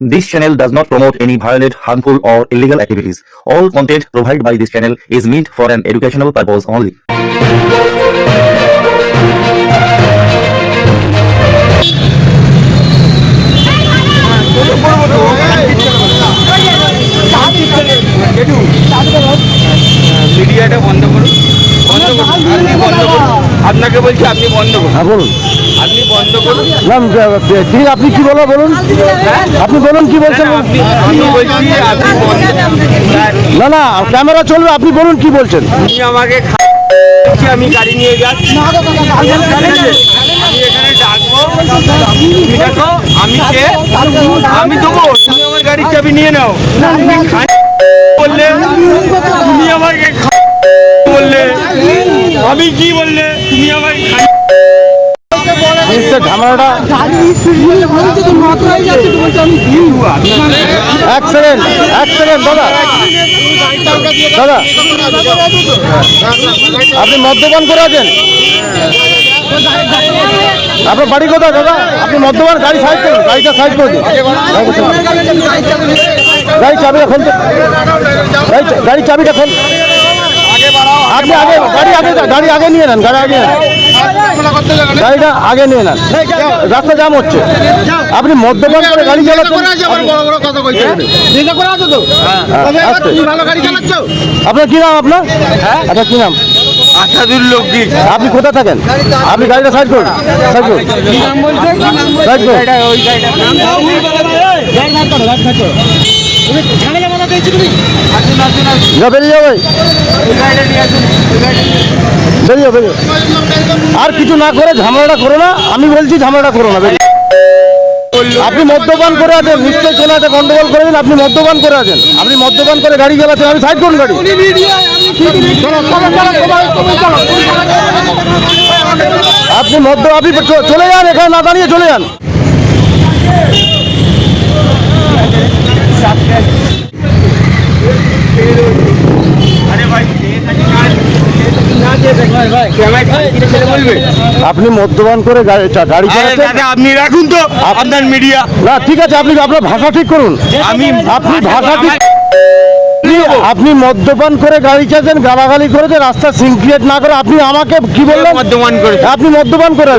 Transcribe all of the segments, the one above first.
This channel does not promote any violent, harmful, or illegal activities. All content provided by this channel is meant for an educational purpose only. মিডিয়াটা বন্ধ করুন বন্ধ করুন আপনি বন্ধ করুন আপনাকে বলছি আপনি বন্ধ করুন হ্যাঁ বলুন আপনি বন্ধ করুন না ঠিক আপনি কি বলো বলুন? আপনি বলুন কি বলছেন? না, স্যার, না না ক্যামেরা চলবে আপনি বলুন কি বলছেন? আমাকে আমি গাড়ি নিয়ে যাচ্ছি। আমি তুমি কে? আমি দেবো তুমি আমার গাড়ির চাবি নিয়ে নাও। বললে তুমি আমাকে বললে। আমি কি বললে? তুমি আমাকে জিনিসটা ঝামেলাটা। এক সেকেন্ড এক সেকেন্ড, দাদা। দাদা, আপনি মদ্যপান করে আছেন? আপনার বাড়ি কোথায়, দাদা? আপনি মদ্যপান গাড়ি সাইড করুন, গাড়িটা সাইড করে দিন। গাড়ি চাবিটা গাড়ি গাড়ি চাবিটা খুল আপনি আগে গাড়ি আগে গাড়ি আগে নিয়ে নেন গাড়ি আগে গাড়িটা আগে নিয়ে নেন। রাস্তা জাম হচ্ছে। আপনি মদ্যপান করে গাড়ি চালাচ্ছেন। হ্যাঁ, আপনার কি নাম আপনার? আপনার কি নাম? আসাদুল লক্ষ্মী আপনি কোথায় থাকেন? আপনি গাড়িটা সাইড করুন সাইড করুন সাইড করুন যা বেরিয়ে যাবে বেরিয়ে বেরিয়ে আর কিছু না করে ঝামেলাটা করো না আমি বলছি ঝামেলাটা করো না বেরিয়ে আপনি মদ্যপান করে আছেন নিশ্চয়ই কোনো একটা গন্ডগোল করে দিন আপনি মদ্যপান করে আছেন আপনি মদ্যপান করে গাড়ি চালাচ্ছেন আমি সাইড করুন গাড়ি আপনি মদ্য আপনি চলে যান এখানে না দাঁড়িয়ে চলে যান আরে ভাই ছেলে বলবে আপনি মদ্যপান করে গাড়ি চালাচ্ছেন? আপনি রাখুন তো আপনার মিডিয়া না ঠিক আছে আপনি আপনার ভাষা ঠিক করুন। আমি আপনি ভাষা ঠিক আপনি- আপনি মদ্যপান করে গাড়ি চালাচ্ছেন গালাগালি করেছেন রাস্তা সিনক্রিয়েট না করে আপনি আমাকে কি বললেন? মদ্যপান করে আপনি মদ্যপান করে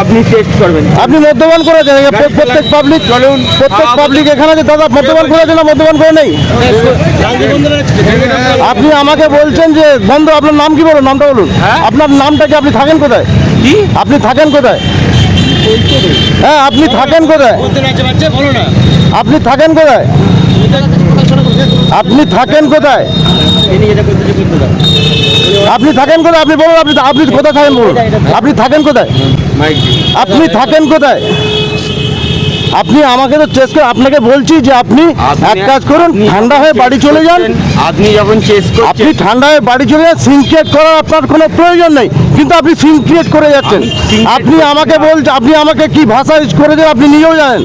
আপনি টেস্ট করবেন। আপনি মদ্যপান এ প্র- প্রত্যেক পাবলিক চলুন প্রত্যেক হ্যাঁ, পাবলিক এখানে যে দাদা মদ্যপান করেছে না মদ্যপান করে নেই? আপনি আমাকে বলছেন যে বন্ধু আপনার নাম কি বলুন? নামটা বলুন। আপনার নামটা কি? আপনি থাকেন কোথায়? কি? আপনি থাকেন কোথায়? হ্যাঁ আপনি থাকেন কোথায়? আপনি থাকেন কোথায়? আপনি থাকেন কোথায়? আপনি থাকেন কোথায়? আপনি বলুন, আপনি আপনি কোথায় থাকেন বলুন? আপনি থাকেন কোথায়? আপনি থাকেন কোথায়? আপনি আমাকে তো চেস করে আপনাকে বলছি যে আপনি এক কাজ করুন ঠান্ডা হয়ে বাড়ি চলে যান। আপনি যখন চেস আপনি ঠান্ডা হয়ে বাড়ি চলে যান সিম ক্রিয়েট করার আপনার কোনো প্রয়োজন নেই কিন্তু আপনি সিন ক্রিয়েট করে যাচ্ছেন। আপনি আমাকে। বলছেন আপনি আমাকে কি ভাষা ইউজ করে দেন আপনি নিজেও জানেন।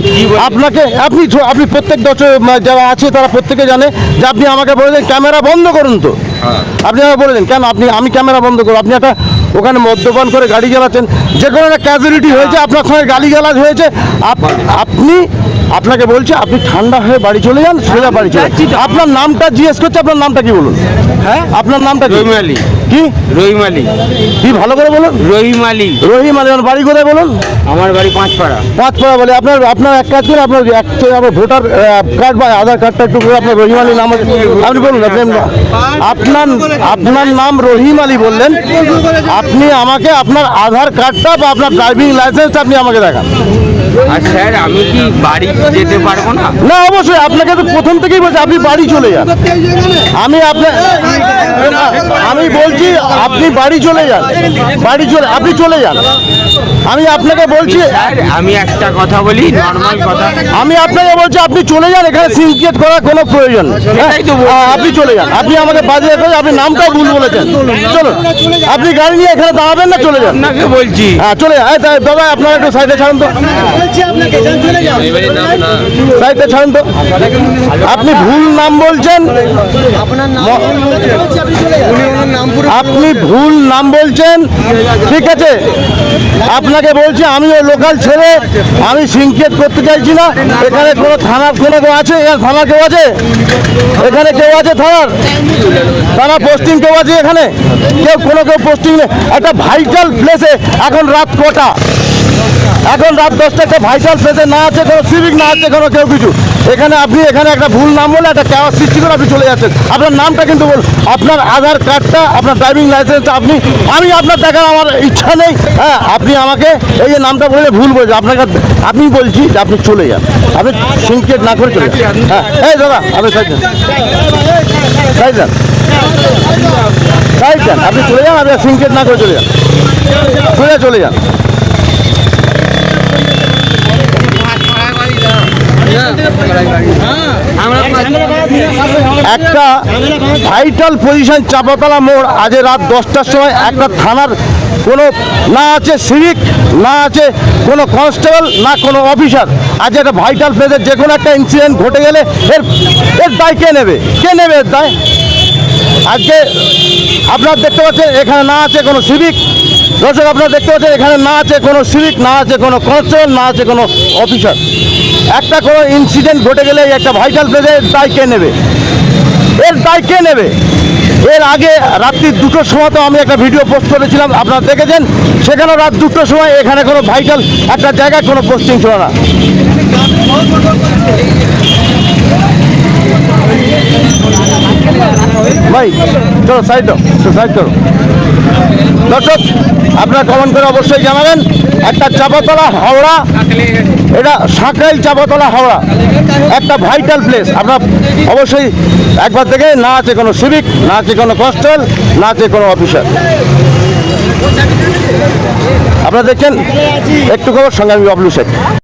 আপনাকে আপনি আপনি প্রত্যেক দর্শক যারা আছে তারা প্রত্যেকে জানে যে আপনি আমাকে বলে দেন ক্যামেরা বন্ধ করুন তো। হ্যাঁ। আপনি আমাকে বলে দেন কেন আপনি আমি ক্যামেরা বন্ধ করব আপনি একটা ওখানে মদ্যপান করে গাড়ি চালাচ্ছেন। যে কোনো একটা ক্যাজুয়ালিটি হয়েছে আপনার সঙ্গে গালি গালাজ হয়েছে আপ- আপনি আপনাকে বলছি আপনি ঠান্ডা হয়ে বাড়ি চলে যান সোজা বাড়ি চলে যাচ্ছি আপনার নামটা জিজ্ঞেস করছে আপনার নামটা কি বলুন? হ্যাঁ? আপনার নামটা রহিম আলী। কি? রহিম আলী। কি ভালো করে বলুন? রহিম আলী। রহিম আলী আমার বাড়ি কোথায় বলুন? আমার বাড়ি পাঁচপাড়া। পাঁচপাড়া বলে আপনার আপনার এক কাজ করে আপনার এক আমার ভোটার কার্ড বা আধার কার্ডটা একটু করে আপনার রহিম আলী নাম আপনি বলুন আপনার আপনার নাম রহিম আলী বললেন। আপনি আমাকে আপনার আধার কার্ডটা বা আপনার ড্রাইভিং লাইসেন্সটা আপনি আমাকে দেখান আর স্যার আমি কি বাড়ি যেতে পারব না না অবশ্যই আপনাকে তো প্রথম থেকেই বলছি আপনি বাড়ি চলে যান আমি আপনার আমি বলছি আপনি বাড়ি চলে যান। বাড়ি চলে আপনি চলে যান। আমি আপনাকে বলছি আমি একটা কথা বলি নর্মাল কথা। আমি আপনাকে বলছি আপনি চলে যান এখানে সিনক্রিয়েট করার কোনো প্রয়োজন নেই। হ্যাঁ? তো আপনি চলে যান। আপনি আমাকে বাজে করে আপনি নামটাও ভুল বলেছেন। চলুন। আপনি গাড়ি নিয়ে এখানে দাঁড়াবেন না চলে যান। আপনাকে বলছি। হ্যাঁ চলে যান। এই, দাদা আপনারা একটু সাইডে ছাড়ুন তো। সাইডে ছাড়েন তো। আপনি ভুল নাম বলছেন। আপনি ভুল নাম বলছেন? ঠিক আছে। আপনাকে বলছি, আমি ওই লোকাল ছেলে, আমি সিনকেট করতে চাইছি না। এখানে কোনো থানার কোনো কেউ আছে? এখানে থানার কেউ আছে? এখানে কেউ আছে থানার? থানা পোস্টিং কেউ আছে এখানে? কেউ কোনো কেউ পোস্টিং নেই। একটা ভাইটাল প্লেসে এখন রাত কটা? এখন রাত দশটা একটা ভাইটাল পেতে না আছে, কোনো সিভিক না আছে, কোনো কেউ কিছু। এখানে আপনি, এখানে একটা ভুল নাম বলে একটা কেওয়া সৃষ্টি করে আপনি চলে যাচ্ছেন। আপনার নামটা কিন্তু বল আপনার আধার কার্ডটা, আপনার ড্রাইভিং লাইসেন্সটা আপনি, আমি আপনার দেখার আমার ইচ্ছা নেই। হ্যাঁ আপনি আমাকে এই যে নামটা বলে ভুল বলছেন আপনাকে আমি বলছি যে আপনি চলে যান। আপনি সিনকেট না করে চলে যান। হ্যাঁ এই দাদা, আপনি সাইড যান সাইড যান আপনি চলে যান, আপনি সিনকেট না করে চলে যান। চলে চলে যান। একটা ভাইটাল পজিশন চাপাতলা মোড় আজ রাত দশটার সময় একটা থানার কোনো না আছে সিভিক না আছে কোনো কনস্টেবল না কোনো অফিসার আজ একটা ভাইটাল প্লেসের যে কোনো একটা ইনসিডেন্ট ঘটে গেলে এর এর দায় কে নেবে? কে নেবে এর দায়? আজকে আপনারা দেখতে পাচ্ছেন, এখানে না আছে কোনো সিভিক। দর্শক, আপনারা দেখতে পাচ্ছেন, এখানে না আছে কোনো সিভিক, না আছে কোনো কনস্টেবল, না আছে কোনো অফিসার। একটা কোনো ইনসিডেন্ট ঘটে গেলে একটা ভাইটাল প্লেসের দায় কে নেবে? এর দায় কে নেবে? এর আগে রাত্রি দুটোর সময় তো আমি একটা ভিডিও পোস্ট করেছিলাম, আপনারা দেখেছেন? সেখানেও রাত দুটোর সময় এখানে কোনো ভাইটাল একটা জায়গায় কোনো পোস্টিং ছিল না। ভাই, চলো সাইড সাইড করো। দর্শক, আপনারা কমেন্ট করে অবশ্যই জানাবেন। একটা চাপাতলা হাওড়া, এটা সাঁকরাইল চাপাতলা হাওড়া। একটা ভাইটাল প্লেস আপনার অবশ্যই একবার থেকে না আছে কোনো সিভিক না আছে কোনো কনস্টেবল না আছে কোনো অফিসার আপনারা দেখছেন, একটু খবর, সঙ্গে আমি